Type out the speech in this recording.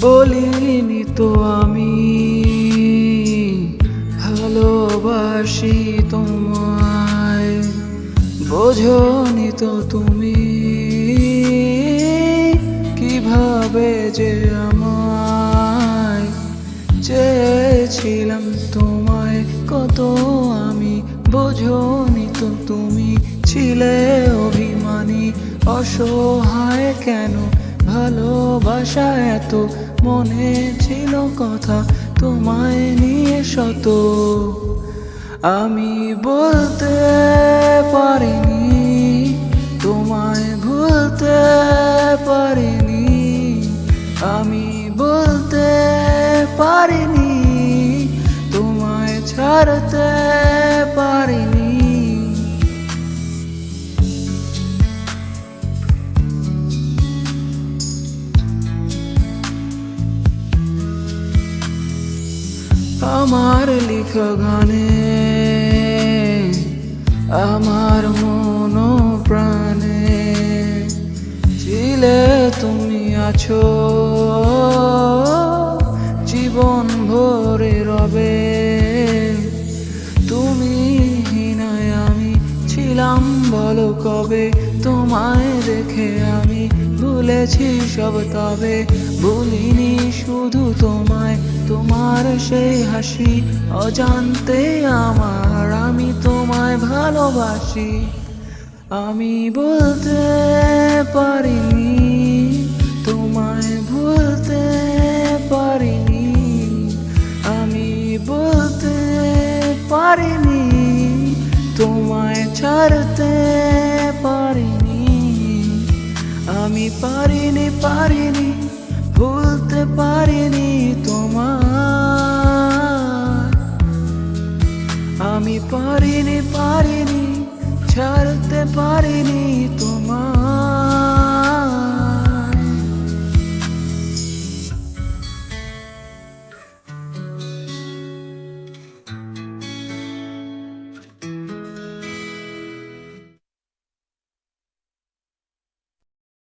বলিনি তো আমি, ভালোবাসি তোমায়, বোঝনি তো তুমি, কীভাবে যে আমায় চেয়েছিলাম তোমায়, কত আমি, বোঝনি তো তুমি, ছিলে অভিমানী, অসহায় কেন ভালোবাসা এত, মনে ছিল কথা তোমায় নিয়ে শত। আমি বলতে পারিনি, তোমায় ভুলতে পারিনি। আমি বলতে পারিনি, তোমায় ছাড়তে আমার লেখা গানে, আমার মন প্রাণে ছিলে তুমি আছো, জীবন ভরে রবে। তুমি হিনায় আমি ছিলাম, বলো কবে? তোমায় দেখে আমি ভুলেছি সব তবে। ভুলিনি শুধু তোমায়, তোমার সেই হাসি অজান্তে আমার, আমি তোমায় ভালোবাসি। আমি বলতে পারিনি, তোমায় ভুলতে পারিনি। আমি বলতে পারিনি, তোমায় ছাড়তে পারিনি। আমি পারিনি পারিনি ভুলতে পারিনি তোমার। আমি পারিনি পারিনি ছাড়তে পারিনি তোমার।